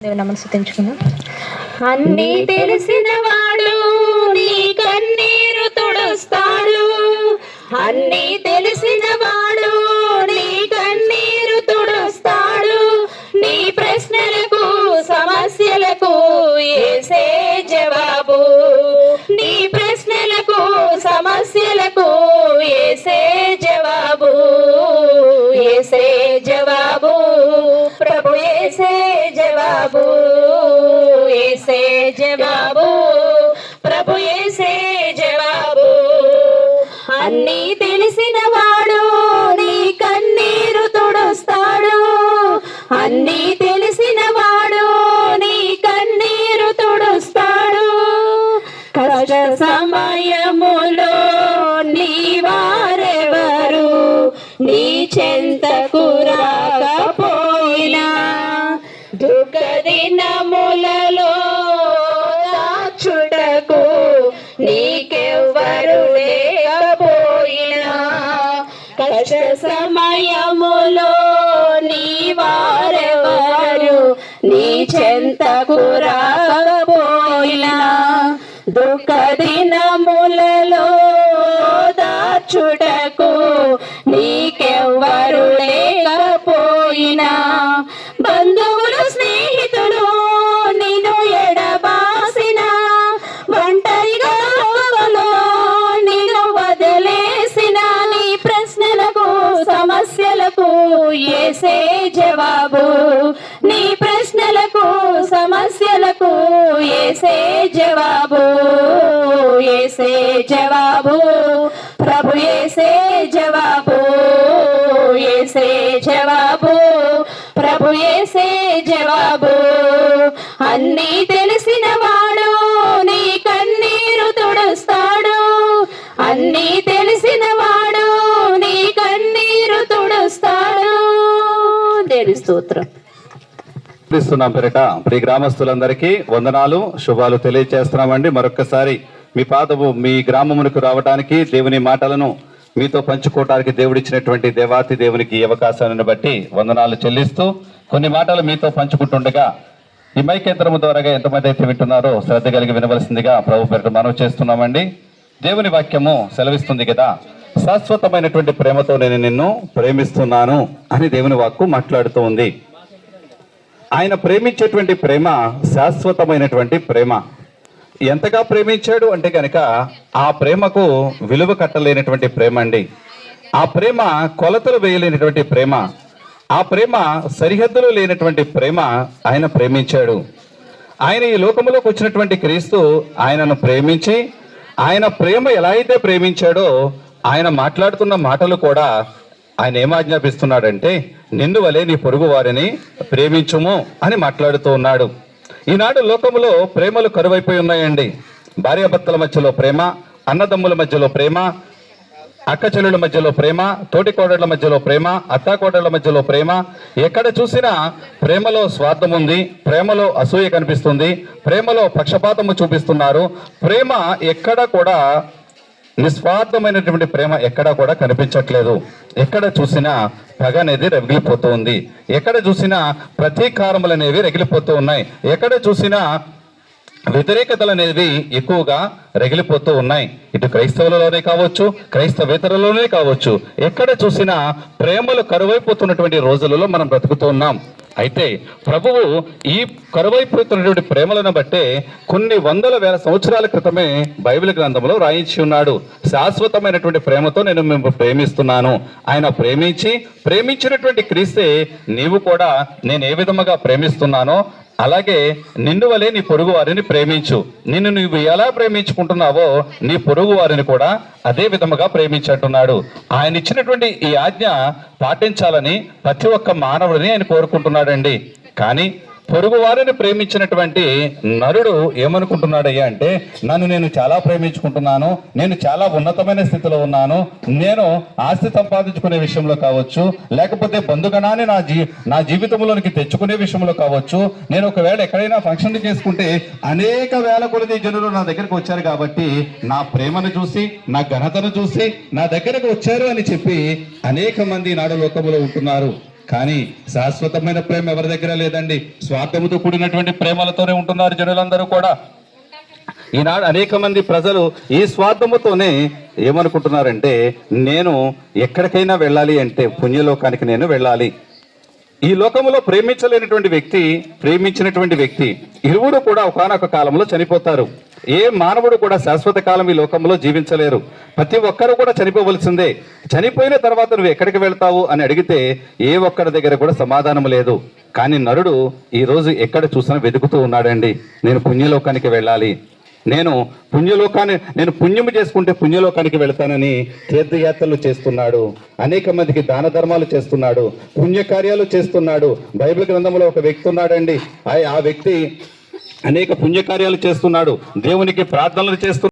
దేవుని మనసు తెంచుకుందాం అన్నీ తెలిసిన వాడు నీ కన్నీరు తుడుస్తాడు. అన్నీ తెలిసిన వాడు జవాబు. ప్రభు ఏసే జవాబు. అన్నీ తెలిసిన వాడు నీ కన్నీరు తుడుస్తాడు. అన్నీ తెలిసిన వాడు నీ కన్నీరు తుడుస్తాడు. కష్ట సమయములో నీ వారెవరు నీ చెంతకు రాకపోయినా దుఃఖ దినములలో నీకెవ్వరు లేకపోయినా కష్ట సమయములో నీ వారెవరు నీ చెంతకు రాకపోయినా. దుఃఖ దినములలో దాచుటకు నీకెవ్వరు లేకపోయినా. బంధువులు ఏసే జవాబు. నీ ప్రశ్నలకు సమస్యలకు ఏసే జవాబు. ఏసే జవాబు. ప్రభు ఏసే జవాబు. ఏసే జవాబు. ప్రభు ఏసే జవాబు. అన్ని దేని స్తోత్రం ఇస్తున్నాం పేరిట ప్రియ గ్రామస్తులందరికీ వందనాలు శుభాలు తెలియజేస్తున్నామండి మరొకసారి మీ పాదము మీ గ్రామమునకు రావడానికి దేవుని మాటలను మీతో పంచుకోవడానికి దేవుడిచ్చినటువంటి దేవాతి దేవునికి అవకాశాలను అవకాశాన్ని బట్టి వందనాలు చెల్లిస్తూ కొన్ని మాటలు మీతో పంచుకుంటుండగా ఈ మైకేంద్రము ద్వారా ఎంతమంది అయితే వింటున్నారో శ్రద్ధ కలిగి వినవలసిందిగా ప్రభు పేరిట మనవి చేస్తున్నామండి. దేవుని వాక్యము సెలవిస్తుంది కదా. శాశ్వతమైనటువంటి ప్రేమతో నేను నిన్ను ప్రేమిస్తున్నాను అని దేవుని వాక్కు మాట్లాడుతూ ఉంది. ఆయన ప్రేమించేటువంటి ప్రేమ శాశ్వతమైనటువంటి ప్రేమ. ఎంతగా ప్రేమించాడు అంటే కనుక ఆ ప్రేమకు విలువ కట్టలేనటువంటి ప్రేమ అండి. ఆ ప్రేమ కొలతలు వేయలేనటువంటి ప్రేమ. ఆ ప్రేమ సరిహద్దులు లేనటువంటి ప్రేమ ఆయన ప్రేమించాడు. ఆయన ఈ లోకములోకి వచ్చినటువంటి క్రీస్తు ఆయనను ప్రేమించి ఆయన ప్రేమ ఎలా అయితే ప్రేమించాడో ఆయన మాట్లాడుతున్న మాటలు కూడా ఆయన ఏమాజ్ఞాపిస్తున్నాడంటే నిన్ను వలే నీ పొరుగు వారిని ప్రేమించుము అని మాట్లాడుతూ ఉన్నాడు. ఈనాడు లోకములో ప్రేమలు కరువైపోయి ఉన్నాయండి. భార్యాభర్తల మధ్యలో ప్రేమ అన్నదమ్ముల మధ్యలో ప్రేమ అక్క చెల్లెల మధ్యలో ప్రేమ తోటి కోడళ్ళ మధ్యలో ప్రేమ అత్తా కోడళ్ళ మధ్యలో ప్రేమ. ఎక్కడ చూసినా ప్రేమలో స్వార్థం ఉంది ప్రేమలో అసూయ కనిపిస్తుంది ప్రేమలో పక్షపాతము చూపిస్తున్నారు. ప్రేమ ఎక్కడ కూడా నిస్వార్థమైనటువంటి ప్రేమ ఎక్కడా కూడా కనిపించట్లేదు. ఎక్కడ చూసినా పగ అనేది రగిలిపోతూ ఉంది ఎక్కడ చూసినా ప్రతీకారములు అనేవి రగిలిపోతూ ఉన్నాయి. ఎక్కడ చూసినా వ్యతిరేకతలు అనేవి ఎక్కువగా రగిలిపోతూ ఉన్నాయి. ఇటు క్రైస్తవులలోనే కావచ్చు క్రైస్తవేతరులోనే కావచ్చు. ఎక్కడ చూసినా ప్రేమలు కరువైపోతున్నటువంటి రోజులలో మనం బ్రతుకుతూ ఉన్నాం. అయితే ప్రభువు ఈ కరువైపోతున్నటువంటి ప్రేమలను బట్టే కొన్ని వందల వేల సంవత్సరాల క్రితమే బైబిల్ గ్రంథంలో రాయించి ఉన్నాడు. శాశ్వతమైనటువంటి ప్రేమతో నేను మేము ప్రేమిస్తున్నాను. ఆయన ప్రేమించి ప్రేమించినటువంటి క్రీస్తే నీవు కూడా నేను ఏ విధముగా ప్రేమిస్తున్నానో అలాగే నిన్ను వలె నీ పొరుగు వారిని ప్రేమించు. నిన్ను నువ్వు ఎలా ప్రేమించుకుంటున్నావో నీ పొరుగు వారిని కూడా అదే విధముగా ప్రేమించంటున్నాడు ఆయన ఇచ్చినటువంటి ఈ ఆజ్ఞ పాటించాలని ప్రతి ఒక్క మానవుడిని ఆయన కోరుకుంటున్నాడండి. కానీ పొరుగు వారిని ప్రేమించినటువంటి నరుడు ఏమనుకుంటున్నాడయ్యా అంటే నన్ను నేను చాలా ప్రేమించుకుంటున్నాను నేను చాలా ఉన్నతమైన స్థితిలో ఉన్నాను నేను ఆస్తి సంపాదించుకునే విషయంలో కావచ్చు లేకపోతే బంధుగణాన్ని నా జీ నా జీవితంలోనికి తెచ్చుకునే విషయంలో కావచ్చు నేను ఒకవేళ ఎక్కడైనా ఫంక్షన్ చేసుకుంటే అనేక వేల కొలది జనులు నా దగ్గరకు వచ్చారు కాబట్టి నా ప్రేమను చూసి నా ఘనతను చూసి నా దగ్గరకు వచ్చారు అని చెప్పి అనేక మంది నాడు లోకంలో ఉంటున్నారు. కానీ శాశ్వతమైన ప్రేమ ఎవరి దగ్గర లేదండి? స్వార్థముతో కూడినటువంటి ప్రేమలతోనే ఉంటున్నారు జనులందరూ కూడా. ఈనాడు అనేక మంది ప్రజలు ఈ స్వార్థముతోనే ఏమనుకుంటున్నారంటే నేను ఎక్కడికైనా వెళ్ళాలి అంటే పుణ్యలోకానికి నేను వెళ్ళాలి. ఈ లోకంలో ప్రేమించలేనటువంటి వ్యక్తి ప్రేమించినటువంటి వ్యక్తి ఇరువురు కూడా ఒకనొక కాలంలో చనిపోతారు. ఏ మానవుడు కూడా శాశ్వత కాలం ఈ లోకంలో జీవించలేరు. ప్రతి ఒక్కరు కూడా చనిపోవలసిందే. చనిపోయిన తర్వాత నువ్వు ఎక్కడికి వెళ్తావు అని అడిగితే ఏ ఒక్కడి దగ్గర కూడా సమాధానం లేదు. కానీ నరుడు ఈరోజు ఎక్కడ చూసినా వెతుకుతూ ఉన్నాడండి. నేను పుణ్యలోకానికి వెళ్ళాలి. నేను పుణ్యలోకాన్ని నేను పుణ్యము చేసుకుంటే పుణ్యలోకానికి వెళ్తానని తీర్థయాత్రలు చేస్తున్నాడు. అనేక మందికి దాన ధర్మాలు చేస్తున్నాడు. పుణ్యకార్యాలు చేస్తున్నాడు. బైబిల్ గ్రంథంలో ఒక వ్యక్తి ఉన్నాడండి. ఆ వ్యక్తి అనేక పుణ్యకార్యాలు చేస్తున్నాడు. దేవునికి ప్రార్థనలు చేస్తున్నాడు